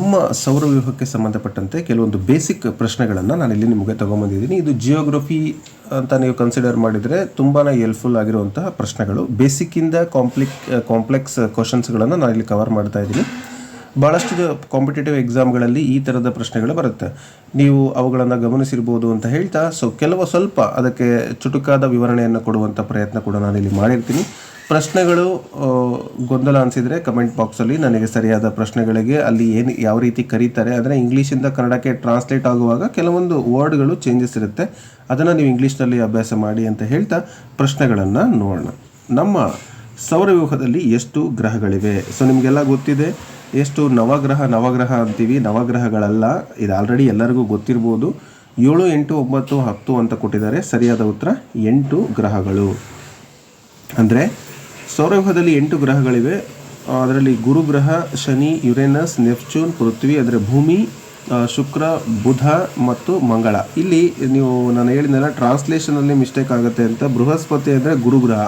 ನಮ್ಮ ಸೌರವ್ಯೂಹಕ್ಕೆ ಸಂಬಂಧಪಟ್ಟಂತೆ ಕೆಲವೊಂದು ಬೇಸಿಕ್ ಪ್ರಶ್ನೆಗಳನ್ನು ನಾನು ಇಲ್ಲಿ ನಿಮಗೆ ತಗೊಂಬಂದಿದ್ದೀನಿ. ಇದು ಜಿಯೋಗ್ರಫಿ ಅಂತ ನೀವು ಕನ್ಸಿಡರ್ ಮಾಡಿದರೆ ತುಂಬಾ ಹೆಲ್ಪ್ಫುಲ್ ಆಗಿರುವಂತಹ ಪ್ರಶ್ನೆಗಳು. ಬೇಸಿಕ್ಕಿಂದ ಕಾಂಪ್ಲಿಕ್ ಕಾಂಪ್ಲೆಕ್ಸ್ ಕ್ವಶನ್ಸ್ಗಳನ್ನು ಇಲ್ಲಿ ಕವರ್ ಮಾಡ್ತಾ ಇದ್ದೀನಿ. ಭಾಳಷ್ಟು ಕಾಂಪಿಟೇಟಿವ್ ಎಕ್ಸಾಮ್ಗಳಲ್ಲಿ ಈ ಥರದ ಪ್ರಶ್ನೆಗಳು ಬರುತ್ತೆ. ನೀವು ಅವುಗಳನ್ನು ಗಮನಿಸಿರ್ಬೋದು ಅಂತ ಹೇಳ್ತಾ ಸೊ ಕೆಲವು ಸ್ವಲ್ಪ ಅದಕ್ಕೆ ಚುಟುಕಾದ ವಿವರಣೆಯನ್ನು ಕೊಡುವಂಥ ಪ್ರಯತ್ನ ಕೂಡ ನಾನು ಇಲ್ಲಿ ಮಾಡಿರ್ತೀನಿ. ಪ್ರಶ್ನೆಗಳು ಗೊಂದಲ ಅನಿಸಿದರೆ ಕಮೆಂಟ್ ಬಾಕ್ಸಲ್ಲಿ ನನಗೆ ಸರಿಯಾದ ಪ್ರಶ್ನೆಗಳಿಗೆ ಅಲ್ಲಿ ಏನು, ಯಾವ ರೀತಿ ಕರೀತಾರೆ, ಅಂದರೆ ಇಂಗ್ಲೀಷಿಂದ ಕನ್ನಡಕ್ಕೆ ಟ್ರಾನ್ಸ್ಲೇಟ್ ಆಗುವಾಗ ಕೆಲವೊಂದು ವರ್ಡ್ಗಳು ಚೇಂಜಸ್ ಇರುತ್ತೆ. ಅದನ್ನು ನೀವು ಇಂಗ್ಲೀಷ್ನಲ್ಲಿ ಅಭ್ಯಾಸ ಮಾಡಿ ಅಂತ ಹೇಳ್ತಾ ಪ್ರಶ್ನೆಗಳನ್ನು ನೋಡೋಣ. ನಮ್ಮ ಸೌರವ್ಯೂಹದಲ್ಲಿ ಎಷ್ಟು ಗ್ರಹಗಳಿವೆ? ಸೊ ನಿಮಗೆಲ್ಲ ಗೊತ್ತಿದೆ, ಎಷ್ಟು ನವಗ್ರಹ ನವಗ್ರಹ ಅಂತೀವಿ. ನವಗ್ರಹಗಳಲ್ಲ, ಇದು ಆಲ್ರೆಡಿ ಎಲ್ಲರಿಗೂ ಗೊತ್ತಿರ್ಬೋದು. ಏಳು, ಎಂಟು, ಒಂಬತ್ತು, ಹತ್ತು ಅಂತ ಕೊಟ್ಟಿದ್ದಾರೆ. ಸರಿಯಾದ ಉತ್ತರ, ಎಂಟು ಗ್ರಹಗಳು. ಅಂದರೆ ಸೌರವ್ಯೂಹದಲ್ಲಿ ಎಂಟು ಗ್ರಹಗಳಿವೆ. ಅದರಲ್ಲಿ ಗುರುಗ್ರಹ ಶನಿ, ಯುರೇನಸ್, ನೆಪ್ಚೂನ್, ಪೃಥ್ವಿ, ಅಂದರೆ ಭೂಮಿ ಶುಕ್ರ, ಬುಧ ಮತ್ತು ಮಂಗಳ. ಇಲ್ಲಿ ನೀವು ನಾನು ಹೇಳಿದ್ನಲ್ಲ ಟ್ರಾನ್ಸ್ಲೇಷನಲ್ಲಿ ಮಿಸ್ಟೇಕ್ ಆಗುತ್ತೆ ಅಂತ. ಬೃಹಸ್ಪತಿ ಅಂದರೆ ಗುರುಗ್ರಹ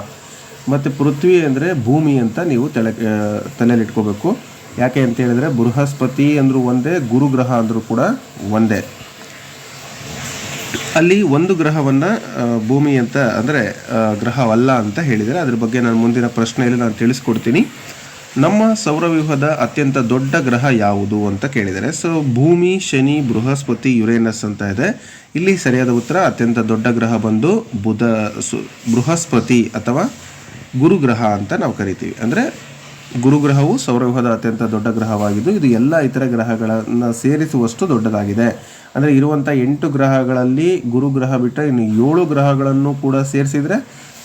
ಮತ್ತು ಪೃಥ್ವಿ ಅಂದರೆ ಭೂಮಿ ಅಂತ ನೀವು ತಲೆ ತಲೆಯಲ್ಲಿ ಇಟ್ಕೋಬೇಕು ಯಾಕೆ ಅಂತ ಹೇಳಿದ್ರೆ, ಬೃಹಸ್ಪತಿ ಅಂದರೂ ಒಂದೇ ಗುರುಗ್ರಹ ಅಂದರೂ ಕೂಡ ಒಂದೇ. ಅಲ್ಲಿ ಒಂದು ಗ್ರಹವನ್ನು ಭೂಮಿ ಅಂತ, ಅಂದರೆ ಗ್ರಹವಲ್ಲ ಅಂತ ಹೇಳಿದರೆ ಅದ್ರ ಬಗ್ಗೆ ನಾನು ಮುಂದಿನ ಪ್ರಶ್ನೆಯಲ್ಲಿ ನಾನು ತಿಳಿಸ್ಕೊಡ್ತೀನಿ. ನಮ್ಮ ಸೌರವ್ಯೂಹದ ಅತ್ಯಂತ ದೊಡ್ಡ ಗ್ರಹ ಯಾವುದು ಅಂತ ಕೇಳಿದರೆ, ಸೊ, ಭೂಮಿ, ಶನಿ, ಬೃಹಸ್ಪತಿ, ಯುರೇನಸ್ ಅಂತ ಇದೆ. ಇಲ್ಲಿ ಸರಿಯಾದ ಉತ್ತರ, ಅತ್ಯಂತ ದೊಡ್ಡ ಗ್ರಹ ಬಂದು ಬುಧ ಬೃಹಸ್ಪತಿ ಅಥವಾ ಗುರುಗ್ರಹ ಅಂತ ನಾವು ಕರಿತೀವಿ. ಅಂದರೆ ಗುರುಗ್ರಹವು ಸೌರವ್ಯೂಹದ ಅತ್ಯಂತ ದೊಡ್ಡ ಗ್ರಹವಾಗಿದ್ದು, ಇದು ಎಲ್ಲ ಇತರ ಗ್ರಹಗಳನ್ನು ಸೇರಿಸುವಷ್ಟು ದೊಡ್ಡದಾಗಿದೆ. ಅಂದರೆ ಇರುವಂಥ ಎಂಟು ಗ್ರಹಗಳಲ್ಲಿ ಗುರುಗ್ರಹ ಬಿಟ್ಟರೆ ಇನ್ನು ಏಳು ಗ್ರಹಗಳನ್ನು ಕೂಡ ಸೇರಿಸಿದರೆ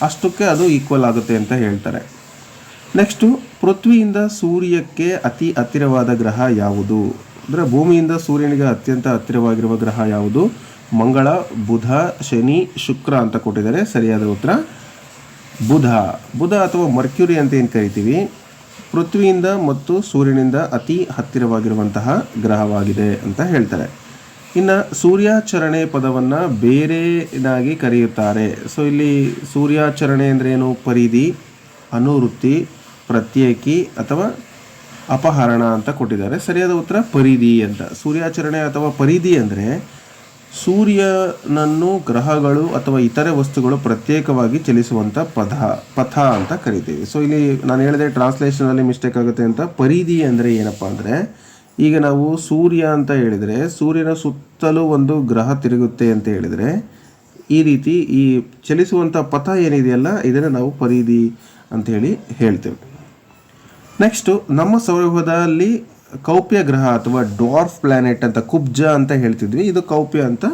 ಅಷ್ಟಕ್ಕೆ ಅದು ಈಕ್ವಲ್ ಆಗುತ್ತೆ ಅಂತ ಹೇಳ್ತಾರೆ. ನೆಕ್ಸ್ಟು ಪೃಥ್ವಿಯಿಂದ ಸೂರ್ಯಕ್ಕೆ ಅತಿ ಹತ್ತಿರವಾದ ಗ್ರಹ ಯಾವುದು? ಅಂದರೆ ಭೂಮಿಯಿಂದ ಸೂರ್ಯನಿಗೆ ಅತ್ಯಂತ ಹತ್ತಿರವಾಗಿರುವ ಗ್ರಹ ಯಾವುದು? ಮಂಗಳ, ಬುಧ, ಶನಿ, ಶುಕ್ರ ಅಂತ ಕೊಟ್ಟಿದ್ದಾರೆ. ಸರಿಯಾದ ಉತ್ತರ, ಬುಧ. ಬುಧ ಅಥವಾ ಮರ್ಕ್ಯುರಿ ಅಂತ ಏನು ಕರಿತೀವಿ? ಪೃಥ್ವಿಯಿಂದ ಮತ್ತು ಸೂರ್ಯನಿಂದ ಅತಿ ಹತ್ತಿರವಾಗಿರುವಂತಹ ಗ್ರಹವಾಗಿದೆ ಅಂತ ಹೇಳ್ತಾರೆ. ಇನ್ನು ಸೂರ್ಯಾಚರಣೆ ಪದವನ್ನು ಬೇರೆನಾಗಿ ಕರೆಯುತ್ತಾರೆ. ಸೊ ಇಲ್ಲಿ ಸೂರ್ಯಾಚರಣೆ ಏನು? ಪರಿಧಿ, ಅನುವೃತ್ತಿ, ಪ್ರತ್ಯೇಕಿ ಅಥವಾ ಅಪಹರಣ ಅಂತ ಕೊಟ್ಟಿದ್ದಾರೆ. ಸರಿಯಾದ ಉತ್ತರ, ಪರಿಧಿ ಅಂತ. ಸೂರ್ಯಾಚರಣೆ ಅಥವಾ ಪರಿಧಿ ಅಂದರೆ ಸೂರ್ಯನನ್ನು ಗ್ರಹಗಳು ಅಥವಾ ಇತರೆ ವಸ್ತುಗಳು ಪ್ರತ್ಯೇಕವಾಗಿ ಚಲಿಸುವಂಥ ಪಥ ಪಥ ಅಂತ ಕರಿತೀವಿ. ಸೊ ಇಲ್ಲಿ ನಾನು ಹೇಳಿದೆ ಟ್ರಾನ್ಸ್ಲೇಷನಲ್ಲಿ ಮಿಸ್ಟೇಕ್ ಆಗುತ್ತೆ ಅಂತ. ಪರಿಧಿ ಅಂದರೆ ಏನಪ್ಪ ಅಂದರೆ, ಈಗ ನಾವು ಸೂರ್ಯ ಅಂತ ಹೇಳಿದರೆ, ಸೂರ್ಯನ ಸುತ್ತಲೂ ಒಂದು ಗ್ರಹ ತಿರುಗುತ್ತೆ ಅಂತ ಹೇಳಿದರೆ, ಈ ರೀತಿ ಈ ಚಲಿಸುವಂಥ ಪಥ ಏನಿದೆಯಲ್ಲ, ಇದನ್ನು ನಾವು ಪರಿಧಿ ಅಂತೇಳಿ ಹೇಳ್ತೇವೆ. ನೆಕ್ಸ್ಟು ನಮ್ಮ ಸೌರವ್ಯೂಹದಲ್ಲಿ ಕೌಪ್ಯ ಗ್ರಹ ಅಥವಾ ಡಾರ್ಫ್ ಪ್ಲಾನೆಟ್ ಅಂತ ಕುಬ್ಜ ಅಂತ ಹೇಳ್ತಿದ್ವಿ. ಇದು ಕೌಪ್ಯ ಅಂತ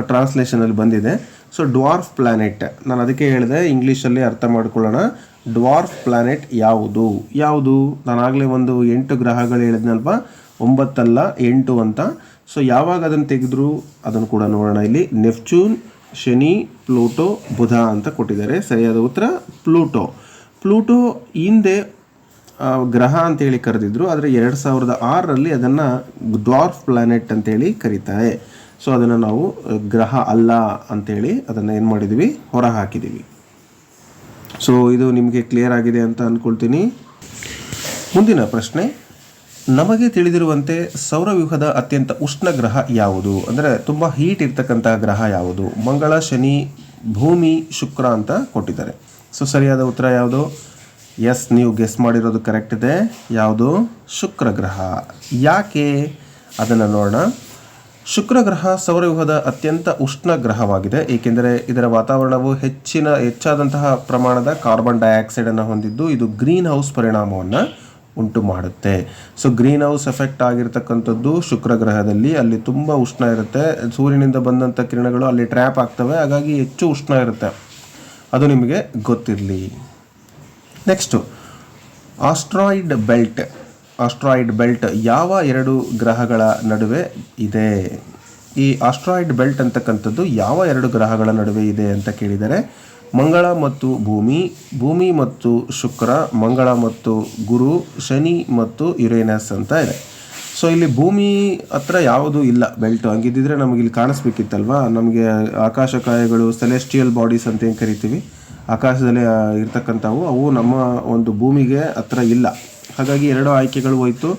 ಟ್ರಾನ್ಸ್ಲೇಷನಲ್ಲಿ ಬಂದಿದೆ. So dwarf planet. ನಾನು ಅದಕ್ಕೆ ಹೇಳಿದೆ, ಇಂಗ್ಲೀಷಲ್ಲಿ ಅರ್ಥ ಮಾಡ್ಕೊಳ್ಳೋಣ. ಡ್ವಾರ್ಫ್ ಪ್ಲಾನೆಟ್ ಯಾವುದು? ಯಾವುದು? ನಾನಾಗಲೇ ಒಂದು ಎಂಟು ಗ್ರಹಗಳು ಹೇಳಿದ್ನಲ್ವಾ? ಒಂಬತ್ತಲ್ಲ ಎಂಟು ಅಂತ. ಸೊ ಯಾವಾಗ ಅದನ್ನು ತೆಗೆದ್ರು? ಅದನ್ನು ಕೂಡ ನೋಡೋಣ ಇಲ್ಲಿ. ನೆಫ್ಚೂನ್ ಶನಿ, ಪ್ಲೂಟೋ, ಬುಧ ಅಂತ ಕೊಟ್ಟಿದ್ದಾರೆ. ಸರಿಯಾದ ಉತ್ತರ? ಪ್ಲೂಟೋ. ಪ್ಲೂಟೋ ಹಿಂದೆ ಗ್ರಹ ಅಂತೇಳಿ ಕರೆದಿದ್ರು, ಆದರೆ ಎರಡು ಸಾವಿರದ ಆರರಲ್ಲಿ ಅದನ್ನು ಡ್ವಾರ್ಫ್ ಪ್ಲಾನೆಟ್ ಅಂತೇಳಿ ಕರೀತಾರೆ. ಸೊ ಅದನ್ನು ನಾವು ಗ್ರಹ ಅಲ್ಲ ಅಂತೇಳಿ ಅದನ್ನು ಏನು ಮಾಡಿದ್ವಿ? ಹೊರ ಹಾಕಿದ್ದೀವಿ ಸೊ ಇದು ನಿಮಗೆ ಕ್ಲಿಯರ್ ಆಗಿದೆ ಅಂತ ಅಂದ್ಕೊಳ್ತೀನಿ ಮುಂದಿನ ಪ್ರಶ್ನೆ, ನಮಗೆ ತಿಳಿದಿರುವಂತೆ ಸೌರವ್ಯೂಹದ ಅತ್ಯಂತ ಉಷ್ಣ ಗ್ರಹ ಯಾವುದು? ಅಂದರೆ ತುಂಬ ಹೀಟ್ ಇರ್ತಕ್ಕಂತಹ ಗ್ರಹ ಯಾವುದು? ಮಂಗಳ, ಶನಿ, ಭೂಮಿ, ಶುಕ್ರ ಅಂತ ಕೊಟ್ಟಿದ್ದಾರೆ. ಸೊ ಸರಿಯಾದ ಉತ್ತರ ಯಾವುದು? ಎಸ್ ನೀವು ಗೆಸ್ ಮಾಡಿರೋದು ಕರೆಕ್ಟ್ ಇದೆ. ಯಾವುದು? ಶುಕ್ರ ಗ್ರಹ ಯಾಕೆ? ಅದನ್ನು ನೋಡೋಣ. ಶುಕ್ರ ಗ್ರಹ ಸೌರವ್ಯೂಹದ ಅತ್ಯಂತ ಉಷ್ಣ ಗ್ರಹವಾಗಿದೆ. ಏಕೆಂದರೆ ಇದರ ವಾತಾವರಣವು ಹೆಚ್ಚಿನ, ಹೆಚ್ಚಾದಂತಹ ಪ್ರಮಾಣದ ಕಾರ್ಬನ್ ಡೈಆಕ್ಸೈಡನ್ನು ಹೊಂದಿದ್ದು ಇದು ಗ್ರೀನ್ ಹೌಸ್ ಪರಿಣಾಮವನ್ನು ಉಂಟು ಮಾಡುತ್ತೆ. ಸೊ ಗ್ರೀನ್ ಹೌಸ್ ಎಫೆಕ್ಟ್ ಆಗಿರ್ತಕ್ಕಂಥದ್ದು ಶುಕ್ರ ಗ್ರಹದಲ್ಲಿ ಅಲ್ಲಿ ತುಂಬ ಉಷ್ಣ ಇರುತ್ತೆ. ಸೂರ್ಯನಿಂದ ಬಂದಂಥ ಕಿರಣಗಳು ಅಲ್ಲಿ ಟ್ರ್ಯಾಪ್ ಆಗ್ತವೆ. ಹಾಗಾಗಿ ಹೆಚ್ಚು ಉಷ್ಣ ಇರುತ್ತೆ. ಅದು ನಿಮಗೆ ಗೊತ್ತಿರಲಿ. Next asteroid belt asteroid belt ಯಾವ ಎರಡು ಗ್ರಹಗಳ ನಡುವೆ ಇದೆ? ಈ ಆಸ್ಟ್ರಾಯ್ಡ್ ಬೆಲ್ಟ್ ಅಂತಕ್ಕಂಥದ್ದು ಯಾವ ಎರಡು ಗ್ರಹಗಳ ನಡುವೆ ಇದೆ ಅಂತ ಕೇಳಿದರೆ, ಮಂಗಳ ಮತ್ತು ಭೂಮಿ ಭೂಮಿ ಮತ್ತು ಶುಕ್ರ, ಮಂಗಳ ಮತ್ತು ಗುರು, ಶನಿ ಮತ್ತು ಯುರೇನಸ್ ಅಂತ ಇದೆ. ಸೊ ಇಲ್ಲಿ ಭೂಮಿ ಹತ್ರ ಯಾವುದೂ ಇಲ್ಲ ಬೆಲ್ಟ್ ಹಂಗಿದ್ದಿದ್ರೆ ನಮಗೆ ಇಲ್ಲಿ ಕಾಣಿಸ್ಬೇಕಿತ್ತಲ್ವಾ? ನಮಗೆ ಆಕಾಶಕಾಯಗಳು ಸೆಲೆಸ್ಟಿಯಲ್ ಬಾಡೀಸ್ ಅಂತ ಏನು ಕರಿತೀವಿ? ಆಕಾಶದಲ್ಲಿ ಇರ್ತಕ್ಕಂಥವು, ಅವು ನಮ್ಮ ಒಂದು ಭೂಮಿಗೆ ಹತ್ರ ಇಲ್ಲ. ಹಾಗಾಗಿ ಎರಡು ಆಯ್ಕೆಗಳು ಹೋಯಿತು.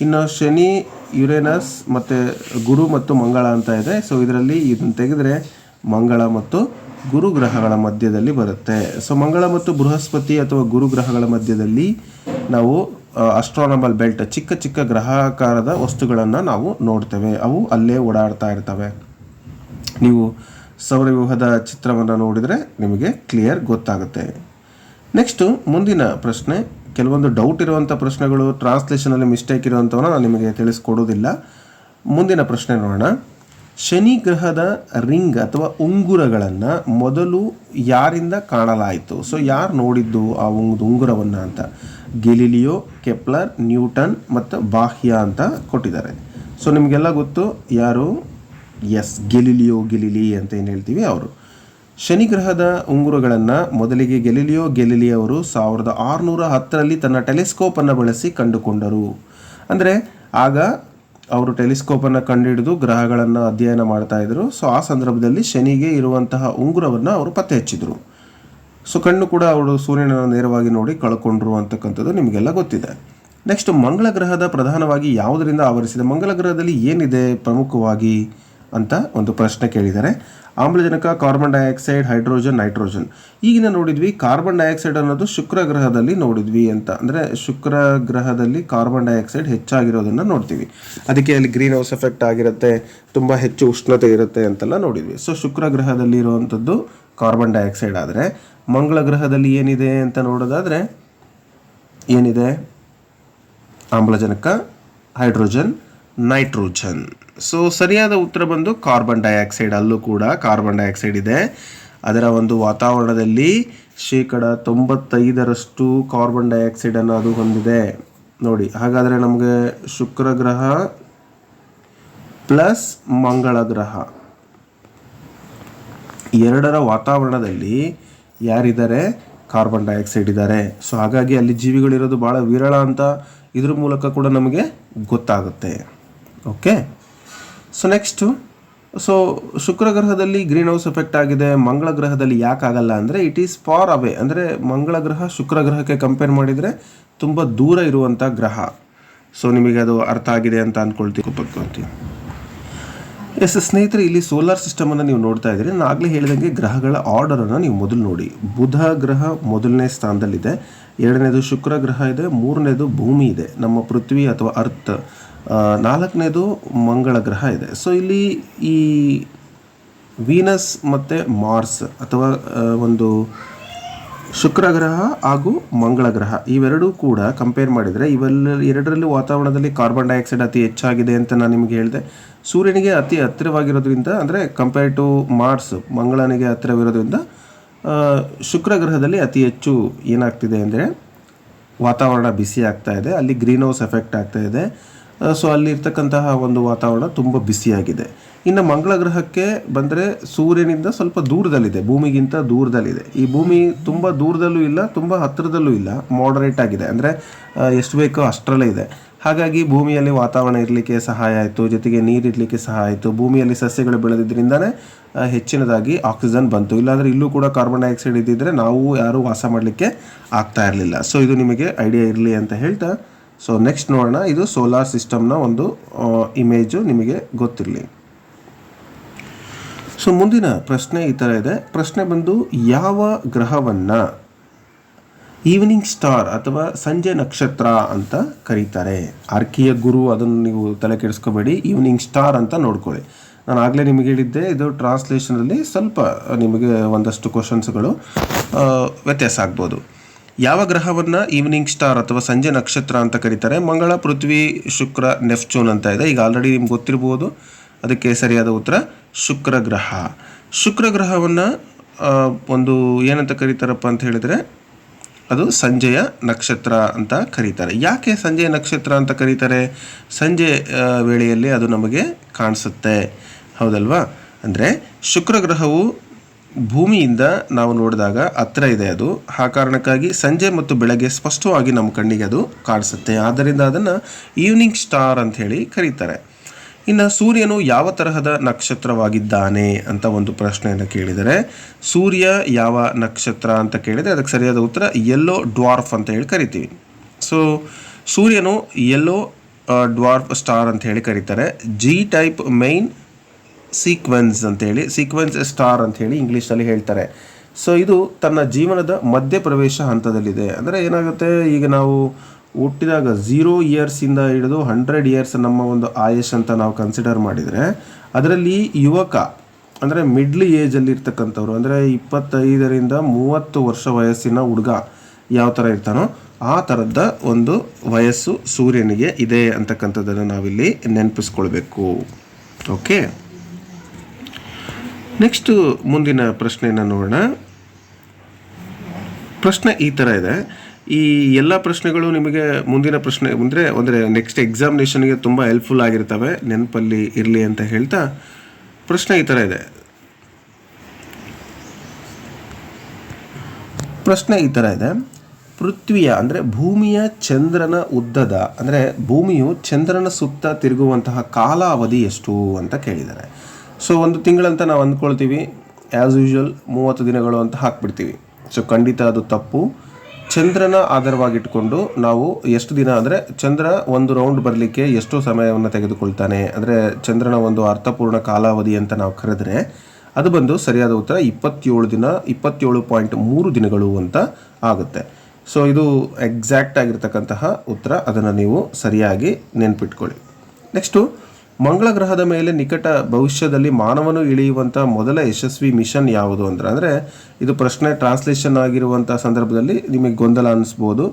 ಇನ್ನು ಶನಿ, ಯುರೇನಸ್ ಮತ್ತು ಗುರು ಮತ್ತು ಮಂಗಳ ಅಂತ ಇದೆ. ಸೊ ಇದರಲ್ಲಿ ಇದನ್ನು ತೆಗೆದರೆ ಮಂಗಳ ಮತ್ತು ಗುರು ಗ್ರಹಗಳ ಮಧ್ಯದಲ್ಲಿ ಬರುತ್ತೆ. ಸೊ ಮಂಗಳ ಮತ್ತು ಬೃಹಸ್ಪತಿ ಅಥವಾ ಗುರು ಗ್ರಹಗಳ ಮಧ್ಯದಲ್ಲಿ ನಾವು ಅಸ್ಟ್ರಾನಮಲ್ ಬೆಲ್ಟ್ ಚಿಕ್ಕ ಚಿಕ್ಕ ಗ್ರಹಾಕಾರದ ವಸ್ತುಗಳನ್ನು ನಾವು ನೋಡ್ತೇವೆ. ಅವು ಅಲ್ಲೇ ಓಡಾಡ್ತಾ ಇರ್ತವೆ. ನೀವು ಸೌರವ್ಯೂಹದ ಚಿತ್ರವನ್ನು ನೋಡಿದರೆ ನಿಮಗೆ ಕ್ಲಿಯರ್ ಗೊತ್ತಾಗುತ್ತೆ. ನೆಕ್ಸ್ಟು ಮುಂದಿನ ಪ್ರಶ್ನೆ, ಕೆಲವೊಂದು ಡೌಟ್ ಇರುವಂಥ ಪ್ರಶ್ನೆಗಳು ಟ್ರಾನ್ಸ್ಲೇಷನಲ್ಲಿ ಮಿಸ್ಟೇಕ್ ಇರುವಂಥವನ್ನ ನಾನು ನಿಮಗೆ ತಿಳಿಸ್ಕೊಡೋದಿಲ್ಲ ಮುಂದಿನ ಪ್ರಶ್ನೆ ನೋಡೋಣ. ಶನಿ ಗ್ರಹದ ರಿಂಗ್ ಅಥವಾ ಉಂಗುರಗಳನ್ನು ಮೊದಲು ಯಾರಿಂದ ಕಾಣಲಾಯಿತು? ಸೊ ಯಾರು ನೋಡಿದ್ದು ಆ ಒಂದು ಉಂಗುರವನ್ನು ಅಂತ? ಗೆಲಿಲಿಯೋ, ಕೆಪ್ಲರ್, ನ್ಯೂಟನ್ ಮತ್ತು ಬಾಹ್ಯ ಅಂತ ಕೊಟ್ಟಿದ್ದಾರೆ. ಸೊ ನಿಮಗೆಲ್ಲ ಗೊತ್ತು ಯಾರು? ಎಸ್ ಗೆಲಿಲಿಯೋ ಗೆಲಿಲಿ ಅಂತ ಏನು ಹೇಳ್ತೀವಿ ಅವರು. ಶನಿ ಗ್ರಹದ ಉಂಗುರಗಳನ್ನು ಮೊದಲಿಗೆ ಗೆಲಿಲಿಯೋ ಗೆಲಿಲಿ ಅವರು ಸಾವಿರದ ಆರುನೂರ ಹತ್ತರಲ್ಲಿ ತನ್ನ ಟೆಲಿಸ್ಕೋಪನ್ನು ಬಳಸಿ ಕಂಡುಕೊಂಡರು. ಅಂದರೆ ಆಗ ಅವರು ಟೆಲಿಸ್ಕೋಪನ್ನು ಕಂಡುಹಿಡಿದು ಗ್ರಹಗಳನ್ನು ಅಧ್ಯಯನ ಮಾಡ್ತಾ ಇದ್ದರು ಸೊ, ಆ ಸಂದರ್ಭದಲ್ಲಿ ಶನಿಗೆ ಇರುವಂತಹ ಉಂಗುರವನ್ನು ಅವರು ಪತ್ತೆ ಹಚ್ಚಿದರು. ಸೊ, ಕಣ್ಣು ಕೂಡ ಅವರು ಸೂರ್ಯನನ್ನು ನೇರವಾಗಿ ನೋಡಿ ಕಳ್ಕೊಂಡ್ರು ಅಂತಕ್ಕಂಥದ್ದು ನಿಮಗೆಲ್ಲ ಗೊತ್ತಿದೆ. ನೆಕ್ಸ್ಟ್ ಮಂಗಳ ಗ್ರಹದ ಪ್ರಧಾನವಾಗಿ ಯಾವುದರಿಂದ ಆವರಿಸಿದೆ? ಮಂಗಳ ಗ್ರಹದಲ್ಲಿ ಏನಿದೆ ಪ್ರಮುಖವಾಗಿ? ಅಂತ ಒಂದು ಪ್ರಶ್ನೆ ಕೇಳಿದ್ದಾರೆ. ಆಮ್ಲಜನಕ, ಕಾರ್ಬನ್ ಡೈಆಕ್ಸೈಡ್, ಹೈಡ್ರೋಜನ್, ನೈಟ್ರೋಜನ್. ಈಗಿನ ನೋಡಿದ್ವಿ, ಕಾರ್ಬನ್ ಡೈಆಕ್ಸೈಡ್ ಅನ್ನೋದು ಶುಕ್ರ ಗ್ರಹದಲ್ಲಿ ನೋಡಿದ್ವಿ ಅಂತ. ಅಂದರೆ ಶುಕ್ರ ಗ್ರಹದಲ್ಲಿ ಕಾರ್ಬನ್ ಡೈಆಕ್ಸೈಡ್ ಹೆಚ್ಚಾಗಿರೋದನ್ನು ನೋಡ್ತೀವಿ. ಅದಕ್ಕೆ ಅಲ್ಲಿ ಗ್ರೀನ್ ಹೌಸ್ ಎಫೆಕ್ಟ್ ಆಗಿರುತ್ತೆ, ತುಂಬ ಹೆಚ್ಚು ಉಷ್ಣತೆ ಇರುತ್ತೆ ಅಂತೆಲ್ಲ ನೋಡಿದ್ವಿ. ಸೊ ಶುಕ್ರ ಗ್ರಹದಲ್ಲಿ ಇರುವಂಥದ್ದು ಕಾರ್ಬನ್ ಡೈಆಕ್ಸೈಡ್ ಆದರೆ, ಮಂಗಳ ಗ್ರಹದಲ್ಲಿ ಏನಿದೆ ಅಂತ ನೋಡೋದಾದರೆ, ಏನಿದೆ? ಆಮ್ಲಜನಕ, ಹೈಡ್ರೋಜನ್ ನೈಟ್ರೋಜನ್. ಸೊ ಸರಿಯಾದ ಉತ್ತರ ಬಂದು ಕಾರ್ಬನ್ ಡೈಆಕ್ಸೈಡ್. ಅಲ್ಲೂ ಕೂಡ ಕಾರ್ಬನ್ ಡೈಆಕ್ಸೈಡ್ ಇದೆ. ಅದರ ಒಂದು ವಾತಾವರಣದಲ್ಲಿ ಶೇಕಡ ತೊಂಬತ್ತೈದರಷ್ಟು ಕಾರ್ಬನ್ ಡೈಆಕ್ಸೈಡನ್ನು ಅದು ಹೊಂದಿದೆ. ನೋಡಿ, ಹಾಗಾದರೆ ನಮಗೆ ಶುಕ್ರ ಗ್ರಹ ಪ್ಲಸ್ ಮಂಗಳ ಗ್ರಹ. ಎರಡರ ವಾತಾವರಣದಲ್ಲಿ ಯಾರಿದ್ದಾರೆ? ಕಾರ್ಬನ್ ಡೈಆಕ್ಸೈಡ್ ಇದ್ದಾರೆ. ಸೊ ಹಾಗಾಗಿ ಅಲ್ಲಿ ಜೀವಿಗಳಿರೋದು ಭಾಳ ವಿರಳ ಅಂತ ಇದ್ರ ಮೂಲಕ ಕೂಡ ನಮಗೆ ಗೊತ್ತಾಗುತ್ತೆ. Okay so next so Shukra ಗ್ರಹದಲ್ಲಿ green house effect ಆಗಿದೆ ಮಂಗಳ ಗ್ರಹದಲ್ಲಿ ಯಾಕೆ ಆಗಲ್ಲ ಅಂದರೆ ಇಟ್ ಈಸ್ ಫಾರ್ ಅವೇ ಅಂದರೆ ಮಂಗಳ ಗ್ರಹ ಶುಕ್ರ ಗ್ರಹಕ್ಕೆ ಕಂಪೇರ್ ಮಾಡಿದರೆ ತುಂಬ ದೂರ ಇರುವಂಥ ಗ್ರಹ. ಸೊ ನಿಮಗೆ ಅದು ಅರ್ಥ ಆಗಿದೆ ಅಂತ ಅಂದ್ಕೊಳ್ತೀವಿ ಪಡ್ಕೊಳ್ತೀವಿ ಎಸ್ ಸ್ನೇಹಿತರೆ ಇಲ್ಲಿ ಸೋಲಾರ್ ಸಿಸ್ಟಮನ್ನು ನೀವು ನೋಡ್ತಾ ಇದ್ದೀರಿ. ನಾನು ಆಗಲೇ ಹೇಳಿದಂಗೆ ಗ್ರಹಗಳ ಆರ್ಡರನ್ನು ನೀವು ಮೊದಲು ನೋಡಿ. ಬುಧ ಗ್ರಹ ಮೊದಲನೇ ಸ್ಥಾನದಲ್ಲಿದೆ. ಎರಡನೇದು ಶುಕ್ರ ಗ್ರಹ ಇದೆ. ಮೂರನೇದು ಭೂಮಿ ಇದೆ. ನಮ್ಮ ಪೃಥ್ವಿ ಅಥವಾ ಅರ್ತ್ ಆ, ನಾಲ್ಕನೇದು ಮಂಗಳ ಗ್ರಹ ಇದೆ. ಸೊ ಇಲ್ಲಿ ಈ ವೀನಸ್ ಮತ್ತು ಮಾರ್ಸ್ ಅಥವಾ ಒಂದು ಶುಕ್ರ ಗ್ರಹ ಹಾಗೂ ಮಂಗಳ ಗ್ರಹ ಇವೆರಡೂ ಕೂಡ ಕಂಪೇರ್ ಮಾಡಿದರೆ ಇವೆಲ್ಲ ಎರಡರಲ್ಲಿ ವಾತಾವರಣದಲ್ಲಿ ಕಾರ್ಬನ್ ಡೈಆಕ್ಸೈಡ್ ಅತಿ ಹೆಚ್ಚಾಗಿದೆ ಅಂತ ನಾನು ನಿಮಗೆ ಹೇಳಿದೆ. ಸೂರ್ಯನಿಗೆ ಅತಿ ಹತ್ತಿರವಾಗಿರೋದ್ರಿಂದ, ಅಂದರೆ ಕಂಪೇರ್ ಟು ಮಾರ್ಸ್ ಮಂಗಳನಿಗೆ ಹತ್ತಿರವಿರೋದ್ರಿಂದ ಶುಕ್ರ ಗ್ರಹದಲ್ಲಿ ಅತಿ ಹೆಚ್ಚು ಏನಾಗ್ತಿದೆ ಅಂದರೆ ವಾತಾವರಣ ಬಿಸಿ ಆಗ್ತಾ ಇದೆ. ಅಲ್ಲಿ ಗ್ರೀನ್ ಹೌಸ್ ಎಫೆಕ್ಟ್ ಆಗ್ತಾ ಇದೆ. ಸೊ ಅಲ್ಲಿ ಇರ್ತಕ್ಕಂತಹ ಒಂದು ವಾತಾವರಣ ತುಂಬ ಬಿಸಿಯಾಗಿದೆ ಇನ್ನು ಮಂಗಳ ಗ್ರಹಕ್ಕೆ ಬಂದರೆ ಸೂರ್ಯನಿಂದ ಸ್ವಲ್ಪ ದೂರದಲ್ಲಿದೆ, ಭೂಮಿಗಿಂತ ದೂರದಲ್ಲಿದೆ. ಈ ಭೂಮಿ ತುಂಬ ದೂರದಲ್ಲೂ ಇಲ್ಲ, ತುಂಬ ಹತ್ತಿರದಲ್ಲೂ ಇಲ್ಲ ಮಾಡರೇಟ್ ಆಗಿದೆ. ಅಂದರೆ ಎಷ್ಟು ಬೇಕೋ ಅಷ್ಟರಲ್ಲೇ ಇದೆ. ಹಾಗಾಗಿ ಭೂಮಿಯಲ್ಲಿ ವಾತಾವರಣ ಇರಲಿಕ್ಕೆ ಸಹಾಯ ಆಯಿತು, ಜೊತೆಗೆ ನೀರು ಇರಲಿಕ್ಕೆ ಸಹಾಯ ಆಯಿತು. ಭೂಮಿಯಲ್ಲಿ ಸಸ್ಯಗಳು ಬೆಳೆದಿದ್ದರಿಂದನೇ ಹೆಚ್ಚಿನದಾಗಿ ಆಕ್ಸಿಜನ್ ಬಂತು. ಇಲ್ಲಾಂದರೆ ಇಲ್ಲೂ ಕೂಡ ಕಾರ್ಬನ್ ಡೈಆಕ್ಸೈಡ್ ಇದ್ದಿದ್ದರೆ ನಾವು ಯಾರೂ ವಾಸ ಮಾಡಲಿಕ್ಕೆ ಆಗ್ತಾ ಇರಲಿಲ್ಲ. ಸೊ ಇದು ನಿಮಗೆ ಐಡಿಯಾ ಇರಲಿ ಅಂತ ಹೇಳ್ತಾ ಸೊ ನೆಕ್ಸ್ಟ್ ನೋಡೋಣ. ಇದು ಸೋಲಾರ್ ಸಿಸ್ಟಮ್ನ ಒಂದು ಇಮೇಜು ನಿಮಗೆ ಗೊತ್ತಿರಲಿ. ಸೊ ಮುಂದಿನ ಪ್ರಶ್ನೆ ಈ ಥರ ಇದೆ. ಪ್ರಶ್ನೆ ಬಂದು, ಯಾವ ಗ್ರಹವನ್ನು ಈವ್ನಿಂಗ್ ಸ್ಟಾರ್ ಅಥವಾ ಸಂಜೆ ನಕ್ಷತ್ರ ಅಂತ ಕರೀತಾರೆ? ಆರ್ಕಿಯ ಗುರು, ಅದನ್ನು ನೀವು ತಲೆ ಕೆಡಿಸ್ಕೋಬೇಡಿ. ಈವ್ನಿಂಗ್ ಸ್ಟಾರ್ ಅಂತ ನೋಡ್ಕೊಳ್ಳಿ. ನಾನು ಆಗಲೇ ನಿಮಗೆ ಹೇಳಿದ್ದೆ, ಇದು ಟ್ರಾನ್ಸ್ಲೇಷನಲ್ಲಿ ಸ್ವಲ್ಪ ನಿಮಗೆ ಒಂದಷ್ಟು ಕ್ವಶನ್ಸ್ಗಳು ವ್ಯತ್ಯಾಸ ಆಗ್ಬೋದು. ಯಾವ ಗ್ರಹವನ್ನು ಈವ್ನಿಂಗ್ ಸ್ಟಾರ್ ಅಥವಾ ಸಂಜೆ ನಕ್ಷತ್ರ ಅಂತ ಕರೀತಾರೆ? ಮಂಗಳ, ಪೃಥ್ವಿ, ಶುಕ್ರ ನೆಫ್ಚೂನ್ ಅಂತ ಇದೆ. ಈಗ ಆಲ್ರೆಡಿ ನಿಮ್ಗೆ ಗೊತ್ತಿರ್ಬೋದು. ಅದಕ್ಕೆ ಸರಿಯಾದ ಉತ್ತರ, ಶುಕ್ರ ಗ್ರಹ. ಶುಕ್ರ ಗ್ರಹವನ್ನು ಒಂದು ಏನಂತ ಕರೀತಾರಪ್ಪ ಅಂತ ಹೇಳಿದರೆ, ಅದು ಸಂಜೆಯ ನಕ್ಷತ್ರ ಅಂತ ಕರೀತಾರೆ. ಯಾಕೆ ಸಂಜೆಯ ನಕ್ಷತ್ರ ಅಂತ ಕರೀತಾರೆ? ಸಂಜೆ ವೇಳೆಯಲ್ಲಿ ಅದು ನಮಗೆ ಕಾಣಿಸುತ್ತೆ. ಹೌದಲ್ವಾ? ಅಂದರೆ ಶುಕ್ರ ಗ್ರಹವು ಭೂಮಿಯಿಂದ ನಾವು ನೋಡಿದಾಗ ಹತ್ತಿರ ಇದೆ ಅದು. ಆ ಕಾರಣಕ್ಕಾಗಿ ಸಂಜೆ ಮತ್ತು ಬೆಳಗ್ಗೆ ಸ್ಪಷ್ಟವಾಗಿ ನಮ್ಮ ಕಣ್ಣಿಗೆ ಅದು ಕಾಣಿಸುತ್ತೆ. ಆದ್ದರಿಂದ ಅದನ್ನು ಈವ್ನಿಂಗ್ ಸ್ಟಾರ್ ಅಂತ ಹೇಳಿ ಕರೀತಾರೆ. ಇನ್ನು ಸೂರ್ಯನು ಯಾವ ತರಹದ ನಕ್ಷತ್ರವಾಗಿದ್ದಾನೆ ಅಂತ ಒಂದು ಪ್ರಶ್ನೆಯನ್ನು ಕೇಳಿದರೆ, ಸೂರ್ಯ ಯಾವ ನಕ್ಷತ್ರ ಅಂತ ಕೇಳಿದರೆ ಅದಕ್ಕೆ ಸರಿಯಾದ ಉತ್ತರ ಯೆಲ್ಲೋ ಡ್ವಾರ್ಫ್ ಅಂತ ಹೇಳಿ ಕರಿತೀವಿ. ಸೊ ಸೂರ್ಯನು ಯೆಲ್ಲೋ ಡ್ವಾರ್ಫ್ ಸ್ಟಾರ್ ಅಂತ ಹೇಳಿ ಕರೀತಾರೆ. ಜಿ ಟೈಪ್ ಮೈನ್ ಸೀಕ್ವೆನ್ಸ್ ಅಂತೇಳಿ ಸೀಕ್ವೆನ್ಸ್ ಸ್ಟಾರ್ ಅಂತ ಹೇಳಿ ಇಂಗ್ಲೀಷಲ್ಲಿ ಹೇಳ್ತಾರೆ. ಸೊ ಇದು ತನ್ನ ಜೀವನದ ಮಧ್ಯ ಪ್ರವೇಶ ಹಂತದಲ್ಲಿದೆ. ಅಂದರೆ ಏನಾಗುತ್ತೆ, ಈಗ ನಾವು ಹುಟ್ಟಿದಾಗ ಝೀರೋ ಇಯರ್ಸಿಂದ ಹಿಡಿದು ಹಂಡ್ರೆಡ್ ಇಯರ್ಸ್ ನಮ್ಮ ಒಂದು ಆಯಸ್ ಅಂತ ನಾವು ಕನ್ಸಿಡರ್ ಮಾಡಿದರೆ, ಅದರಲ್ಲಿ ಯುವಕ, ಅಂದರೆ ಮಿಡ್ಲ್ ಏಜಲ್ಲಿ ಇರ್ತಕ್ಕಂಥವ್ರು, ಅಂದರೆ ಇಪ್ಪತ್ತೈದರಿಂದ ಮೂವತ್ತು ವರ್ಷ ವಯಸ್ಸಿನ ಹುಡುಗ ಯಾವ ಥರ ಇರ್ತಾನೋ, ಆ ಥರದ ಒಂದು ವಯಸ್ಸು ಸೂರ್ಯನಿಗೆ ಇದೆ ಅಂತಕ್ಕಂಥದ್ದನ್ನು ನಾವಿಲ್ಲಿ ನೆನಪಿಸ್ಕೊಳ್ಬೇಕು. ಓಕೆ ನೆಕ್ಸ್ಟು ಮುಂದಿನ ಪ್ರಶ್ನೆಯನ್ನು ನೋಡೋಣ. ಪ್ರಶ್ನೆ ಈ ಥರ ಇದೆ. ಈ ಎಲ್ಲ ಪ್ರಶ್ನೆಗಳು ನಿಮಗೆ ಮುಂದಿನ ಪ್ರಶ್ನೆ ಅಂದರೆ ಅಂದರೆ ನೆಕ್ಸ್ಟ್ ಎಕ್ಸಾಮಿನೇಷನ್ಗೆ ತುಂಬ ಹೆಲ್ಪ್ಫುಲ್ ಆಗಿರ್ತವೆ. ನೆನಪಲ್ಲಿ ಇರಲಿ ಅಂತ ಹೇಳ್ತಾ ಪ್ರಶ್ನೆ ಈ ಥರ ಇದೆ. ಪ್ರಶ್ನೆ ಈ ಥರ ಇದೆ. ಪೃಥ್ವಿಯ, ಅಂದರೆ ಭೂಮಿಯ ಚಂದ್ರನ ಉದ್ದದ, ಅಂದರೆ ಭೂಮಿಯು ಚಂದ್ರನ ಸುತ್ತ ತಿರುಗುವಂತಹ ಕಾಲಾವಧಿ ಎಷ್ಟು ಅಂತ ಕೇಳಿದ್ದಾರೆ. ಸೊ ಒಂದು ತಿಂಗಳಂತ ನಾವು ಅಂದ್ಕೊಳ್ತೀವಿ ಆ್ಯಸ್ ಯೂಶುವಲ್ ಮೂವತ್ತು ದಿನಗಳು ಅಂತ ಹಾಕ್ಬಿಡ್ತೀವಿ. ಸೊ ಖಂಡಿತ ಅದು ತಪ್ಪು. ಚಂದ್ರನ ಆಧಾರವಾಗಿಟ್ಕೊಂಡು ನಾವು ಎಷ್ಟು ದಿನ ಅಂದರೆ ಚಂದ್ರ ಒಂದು ರೌಂಡ್ ಬರಲಿಕ್ಕೆ ಎಷ್ಟು ಸಮಯವನ್ನು ತೆಗೆದುಕೊಳ್ತಾನೆ. ಅಂದರೆ ಚಂದ್ರನ ಒಂದು ಅರ್ಥಪೂರ್ಣ ಕಾಲಾವಧಿ ಅಂತ ನಾವು ಕರೆದ್ರೆ ಅದು ಬಂದು ಸರಿಯಾದ ಉತ್ತರ ಇಪ್ಪತ್ತೇಳು ದಿನ, ಇಪ್ಪತ್ತೇಳು ಪಾಯಿಂಟ್ ಮೂರು ದಿನಗಳು ಅಂತ ಆಗುತ್ತೆ. ಸೊ ಇದು ಎಕ್ಸಾಕ್ಟ್ ಆಗಿರ್ತಕ್ಕಂತಹ ಉತ್ತರ. ಅದನ್ನು ನೀವು ಸರಿಯಾಗಿ ನೆನ್ಪಿಟ್ಕೊಳ್ಳಿ. ನೆಕ್ಸ್ಟು ಮಂಗಳ ಗ್ರಹದ ಮೇಲೆ ನಿಕಟ ಭವಿಷ್ಯದಲ್ಲಿ ಮಾನವನು ಇಳಿಯುವಂಥ ಮೊದಲ ಯಶಸ್ವಿ ಮಿಷನ್ ಯಾವುದು ಅಂದ್ರೆ, ಅಂದರೆ ಇದು ಪ್ರಶ್ನೆ ಟ್ರಾನ್ಸ್ಲೇಷನ್ ಆಗಿರುವಂಥ ಸಂದರ್ಭದಲ್ಲಿ ನಿಮಗೆ ಗೊಂದಲ ಅನ್ನಿಸ್ಬೋದು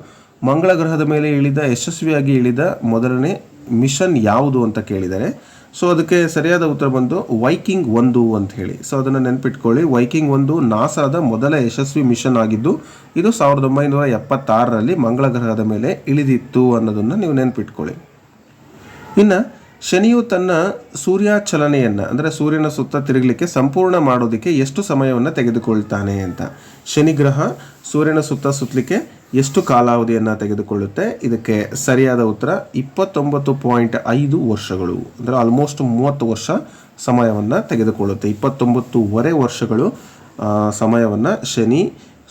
ಮಂಗಳ ಗ್ರಹದ ಮೇಲೆ ಇಳಿದ, ಯಶಸ್ವಿಯಾಗಿ ಇಳಿದ ಮೊದಲನೇ ಮಿಷನ್ ಯಾವುದು ಅಂತ ಕೇಳಿದ್ದಾರೆ ಸೊ ಅದಕ್ಕೆ ಸರಿಯಾದ ಉತ್ತರ ಬಂದು ವೈಕಿಂಗ್ ಒಂದು ಅಂತ ಹೇಳಿ. ಸೊ ಅದನ್ನು ನೆನಪಿಟ್ಕೊಳ್ಳಿ. ವೈಕಿಂಗ್ ಒಂದು ನಾಸಾದ ಮೊದಲ ಯಶಸ್ವಿ ಮಿಷನ್ ಆಗಿದ್ದು, ಇದು ಸಾವಿರದ ಒಂಬೈನೂರ ಎಪ್ಪತ್ತಾರರಲ್ಲಿ ಮಂಗಳ ಗ್ರಹದ ಮೇಲೆ ಇಳಿದಿತ್ತು ಅನ್ನೋದನ್ನು ನೀವು ನೆನ್ಪಿಟ್ಕೊಳ್ಳಿ. ಇನ್ನು ಶನಿಯು ತನ್ನ ಸೂರ್ಯಾಚಲನೆಯನ್ನು, ಅಂದರೆ ಸೂರ್ಯನ ಸುತ್ತ ತಿರುಗಲಿಕ್ಕೆ ಸಂಪೂರ್ಣ ಮಾಡೋದಕ್ಕೆ ಎಷ್ಟು ಸಮಯವನ್ನು ತೆಗೆದುಕೊಳ್ತಾನೆ ಅಂತ. ಶನಿ ಗ್ರಹ ಸೂರ್ಯನ ಸುತ್ತ ಸುತ್ತಲಿಕ್ಕೆ ಎಷ್ಟು ಕಾಲಾವಧಿಯನ್ನು ತೆಗೆದುಕೊಳ್ಳುತ್ತೆ? ಇದಕ್ಕೆ ಸರಿಯಾದ ಉತ್ತರ, ಇಪ್ಪತ್ತೊಂಬತ್ತು ಪಾಯಿಂಟ್ ಐದು ವರ್ಷಗಳು, ಅಂದರೆ ಆಲ್ಮೋಸ್ಟ್ ಮೂವತ್ತು ವರ್ಷ ಸಮಯವನ್ನು ತೆಗೆದುಕೊಳ್ಳುತ್ತೆ. ಇಪ್ಪತ್ತೊಂಬತ್ತೂವರೆ ವರ್ಷಗಳು ಸಮಯವನ್ನು ಶನಿ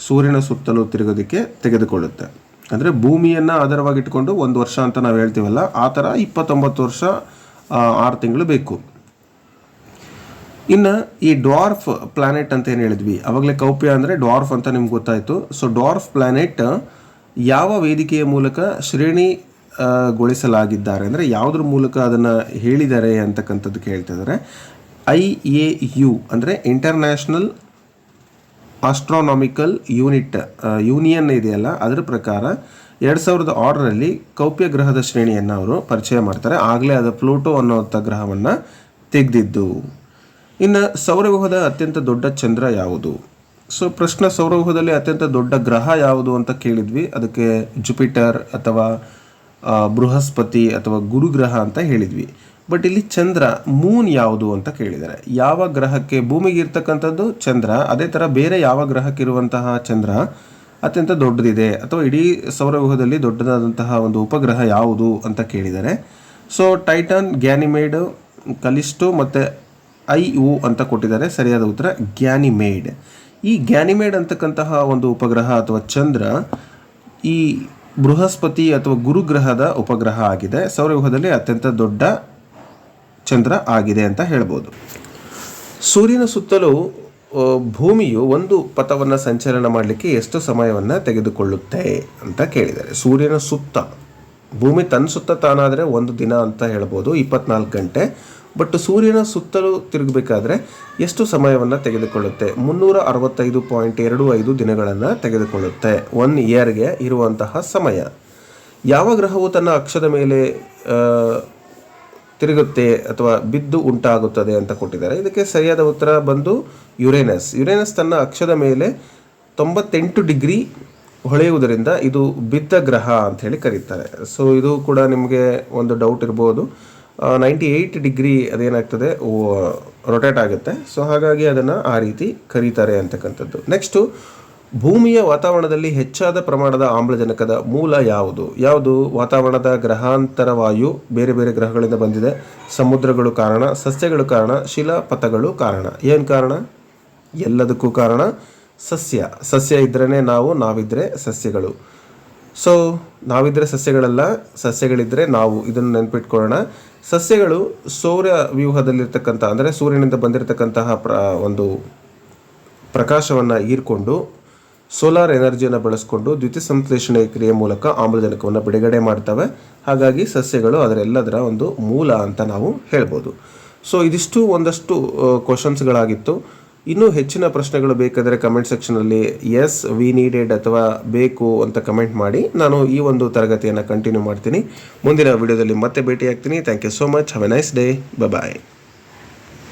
ಸೂರ್ಯನ ಸುತ್ತಲೂ ತಿರುಗೋದಕ್ಕೆ ತೆಗೆದುಕೊಳ್ಳುತ್ತೆ. ಅಂದರೆ ಭೂಮಿಯನ್ನು ಆಧಾರವಾಗಿಟ್ಟುಕೊಂಡು ಒಂದು ವರ್ಷ ಅಂತ ನಾವು ಹೇಳ್ತೀವಲ್ಲ, ಆ ಥರ ಇಪ್ಪತ್ತೊಂಬತ್ತು ವರ್ಷ ಆರು ತಿಂಗಳು ಬೇಕು. ಇನ್ನು ಈ ಡಾರ್ಫ್ ಪ್ಲಾನೆಟ್ ಅಂತ ಏನು ಹೇಳಿದ್ವಿ? ಅವಾಗಲೇ ಕೌಪ್ಯ ಅಂದರೆ ಡಾರ್ಫ್ ಅಂತ ನಿಮ್ಗೆ ಗೊತ್ತಾಯಿತು. ಸೊ ಡಾರ್ಫ್ ಪ್ಲಾನೆಟ್ ಯಾವ ವೇದಿಕೆಯ ಮೂಲಕ ಶ್ರೇಣಿ ಆ, ಗೊಳಿಸಲಾಗಿದ್ದಾರೆ? ಅಂದರೆ ಯಾವುದ್ರ ಮೂಲಕ ಅದನ್ನು ಹೇಳಿದ್ದಾರೆ ಅಂತಕ್ಕಂಥದ್ದು ಕೇಳ್ತಾ ಇದ್ದಾರೆ ಐ ಎ ಯು ಅಂದರೆ ಇಂಟರ್ನ್ಯಾಷನಲ್ ಆಸ್ಟ್ರಾನಾಮಿಕಲ್ ಯೂನಿಟ್ ಯೂನಿಯನ್ ಇದೆಯಲ್ಲ ಅದರ ಪ್ರಕಾರ ಎರಡು ಸಾವಿರದ ಆರರಲ್ಲಿ ಕೌಪ್ಯ ಗ್ರಹದ ಶ್ರೇಣಿಯನ್ನು ಅವರು ಪರಿಚಯ ಮಾಡ್ತಾರೆ. ಆಗಲೇ ಅದು ಪ್ಲೂಟೋ ಅನ್ನೋಂಥ ಗ್ರಹವನ್ನು ತೆಗೆದಿದ್ದು. ಇನ್ನು ಸೌರವ್ಯೂಹದ ಅತ್ಯಂತ ದೊಡ್ಡ ಚಂದ್ರ ಯಾವುದು? ಸೊ ಪ್ರಶ್ನೆ ಸೌರವ್ಯೂಹದಲ್ಲಿ ಅತ್ಯಂತ ದೊಡ್ಡ ಗ್ರಹ ಯಾವುದು ಅಂತ ಕೇಳಿದ್ವಿ. ಅದಕ್ಕೆ ಜುಪಿಟರ್ ಅಥವಾ ಬೃಹಸ್ಪತಿ ಅಥವಾ ಗುರುಗ್ರಹ ಅಂತ ಹೇಳಿದ್ವಿ. ಬಟ್ ಇಲ್ಲಿ ಚಂದ್ರ, ಮೂನ್ ಯಾವುದು ಅಂತ ಕೇಳಿದ್ದಾರೆ ಯಾವ ಗ್ರಹಕ್ಕೆ ಭೂಮಿಗೆ ಇರ್ತಕ್ಕಂಥದ್ದು ಚಂದ್ರ, ಅದೇ ಥರ ಬೇರೆ ಯಾವ ಗ್ರಹಕ್ಕಿರುವಂತಹ ಚಂದ್ರ ಅತ್ಯಂತ ದೊಡ್ಡದಿದೆ ಅಥವಾ ಇಡೀ ಸೌರವ್ಯೂಹದಲ್ಲಿ ದೊಡ್ಡದಾದಂತಹ ಒಂದು ಉಪಗ್ರಹ ಯಾವುದು ಅಂತ ಕೇಳಿದ್ದಾರೆ ಸೊ ಟೈಟನ್, ಗ್ಯಾನಿಮೇಡ್, ಕಲಿಸ್ಟೋ ಮತ್ತು ಐ ಯು ಅಂತ ಕೊಟ್ಟಿದ್ದಾರೆ. ಸರಿಯಾದ ಉತ್ತರ, ಗ್ಯಾನಿಮೇಡ್. ಈ ಗ್ಯಾನಿಮೇಡ್ ಅಂತಕ್ಕಂತಹ ಒಂದು ಉಪಗ್ರಹ ಅಥವಾ ಚಂದ್ರ ಈ ಬೃಹಸ್ಪತಿ ಅಥವಾ ಗುರುಗ್ರಹದ ಉಪಗ್ರಹ ಆಗಿದೆ. ಸೌರವ್ಯೂಹದಲ್ಲಿ ಅತ್ಯಂತ ದೊಡ್ಡ ಚಂದ್ರ ಆಗಿದೆ ಅಂತ ಹೇಳ್ಬೋದು. ಸೂರ್ಯನ ಸುತ್ತಲೂ ಭೂಮಿಯು ಒಂದು ಪಥವನ್ನು ಸಂಚಲನ ಮಾಡಲಿಕ್ಕೆ ಎಷ್ಟು ಸಮಯವನ್ನು ತೆಗೆದುಕೊಳ್ಳುತ್ತೆ ಅಂತ ಕೇಳಿದ್ದಾರೆ. ಸೂರ್ಯನ ಸುತ್ತ. ಭೂಮಿ ತನ್ನ ಸುತ್ತ ತಾನಾದರೆ ಒಂದು ದಿನ ಅಂತ ಹೇಳ್ಬೋದು, ಇಪ್ಪತ್ನಾಲ್ಕು ಗಂಟೆ. ಬಟ್ ಸೂರ್ಯನ ಸುತ್ತಲೂ ತಿರುಗಬೇಕಾದ್ರೆ ಎಷ್ಟು ಸಮಯವನ್ನು ತೆಗೆದುಕೊಳ್ಳುತ್ತೆ? ಮುನ್ನೂರ ಅರವತ್ತೈದು ಪಾಯಿಂಟ್ ಎರಡು ಐದು ದಿನಗಳನ್ನು ತೆಗೆದುಕೊಳ್ಳುತ್ತೆ. ಒನ್ ಇಯರ್ಗೆ ಇರುವಂತಹ ಸಮಯ. ಯಾವ ಗ್ರಹವು ತನ್ನ ಅಕ್ಷದ ಮೇಲೆ ತಿರುಗುತ್ತೆ ಅಥವಾ ಬಿದ್ದು ಉಂಟಾಗುತ್ತದೆ ಅಂತ ಕೊಟ್ಟಿದ್ದಾರೆ. ಇದಕ್ಕೆ ಸರಿಯಾದ ಉತ್ತರ ಬಂದು ಯುರೇನಸ್. ಯುರೇನಸ್ ತನ್ನ ಅಕ್ಷದ ಮೇಲೆ ತೊಂಬತ್ತೆಂಟು ಡಿಗ್ರಿ ಹೊಳೆಯುವುದರಿಂದ ಇದು ಬಿದ್ದ ಗ್ರಹ ಅಂತ ಹೇಳಿ ಕರೀತಾರೆ. ಸೊ ಇದು ಕೂಡ ನಿಮಗೆ ಒಂದು ಡೌಟ್ ಇರ್ಬೋದು. ನೈಂಟಿ ಏಯ್ಟ್ ಡಿಗ್ರಿ ಅದೇನಾಗ್ತದೆ? ರೊಟೇಟ್ ಆಗುತ್ತೆ. ಸೊ ಹಾಗಾಗಿ ಅದನ್ನು ಆ ರೀತಿ ಕರೀತಾರೆ ಅಂತಕ್ಕಂಥದ್ದು. ನೆಕ್ಸ್ಟು ಭೂಮಿಯ ವಾತಾವರಣದಲ್ಲಿ ಹೆಚ್ಚಾದ ಪ್ರಮಾಣದ ಆಮ್ಲಜನಕದ ಮೂಲ ಯಾವುದು? ಯಾವುದು? ವಾತಾವರಣದ ಗ್ರಹಾಂತರ ವಾಯು ಬೇರೆ ಬೇರೆ ಗ್ರಹಗಳಿಂದ ಬಂದಿದೆ. ಸಮುದ್ರಗಳು ಕಾರಣ, ಸಸ್ಯಗಳು ಕಾರಣ, ಶಿಲಾಪಥಗಳು ಕಾರಣ. ಏನು ಕಾರಣ? ಎಲ್ಲದಕ್ಕೂ ಕಾರಣ ಸಸ್ಯ. ಸಸ್ಯ ಇದ್ರೇ ನಾವು, ನಾವಿದ್ರೆ ಸಸ್ಯಗಳು. ಸೊ ನಾವಿದ್ರೆ ಸಸ್ಯಗಳಲ್ಲ ಸಸ್ಯಗಳಿದ್ದರೆ ನಾವು. ಇದನ್ನು ನೆನಪಿಟ್ಕೊಳ್ಳೋಣ. ಸಸ್ಯಗಳು ಸೌರ ವ್ಯೂಹದಲ್ಲಿರ್ತಕ್ಕಂಥ, ಅಂದರೆ ಸೂರ್ಯನಿಂದ ಬಂದಿರತಕ್ಕಂತಹ ಪ್ರ, ಒಂದು ಪ್ರಕಾಶವನ್ನು ಹೀರ್ಕೊಂಡು ಸೋಲಾರ್ ಎನರ್ಜಿಯನ್ನು ಬಳಸಿಕೊಂಡು ದ್ಯುತಿ ಸಂಶ್ಲೇಷಣೆ ಕ್ರಿಯೆ ಮೂಲಕ ಆಮ್ಲಜನಕವನ್ನು ಬಿಡುಗಡೆ ಮಾಡ್ತವೆ. ಹಾಗಾಗಿ ಸಸ್ಯಗಳು ಅದರೆಲ್ಲದರ ಒಂದು ಮೂಲ ಅಂತ ನಾವು ಹೇಳ್ಬೋದು. ಸೊ ಇದಿಷ್ಟು ಒಂದಷ್ಟು ಕ್ವಶನ್ಸ್ಗಳಾಗಿತ್ತು ಇನ್ನೂ ಹೆಚ್ಚಿನ ಪ್ರಶ್ನೆಗಳು ಬೇಕಾದರೆ ಕಮೆಂಟ್ ಸೆಕ್ಷನಲ್ಲಿ ಎಸ್ ವಿ ನೀಡೆಡ್ ಅಥವಾ ಬೇಕು ಅಂತ ಕಮೆಂಟ್ ಮಾಡಿ. ನಾನು ಈ ಒಂದು ತರಗತಿಯನ್ನು ಕಂಟಿನ್ಯೂ ಮಾಡ್ತೀನಿ. ಮುಂದಿನ ವಿಡಿಯೋದಲ್ಲಿ ಮತ್ತೆ ಭೇಟಿಯಾಗ್ತೀನಿ. Thank you so much have a nice day bye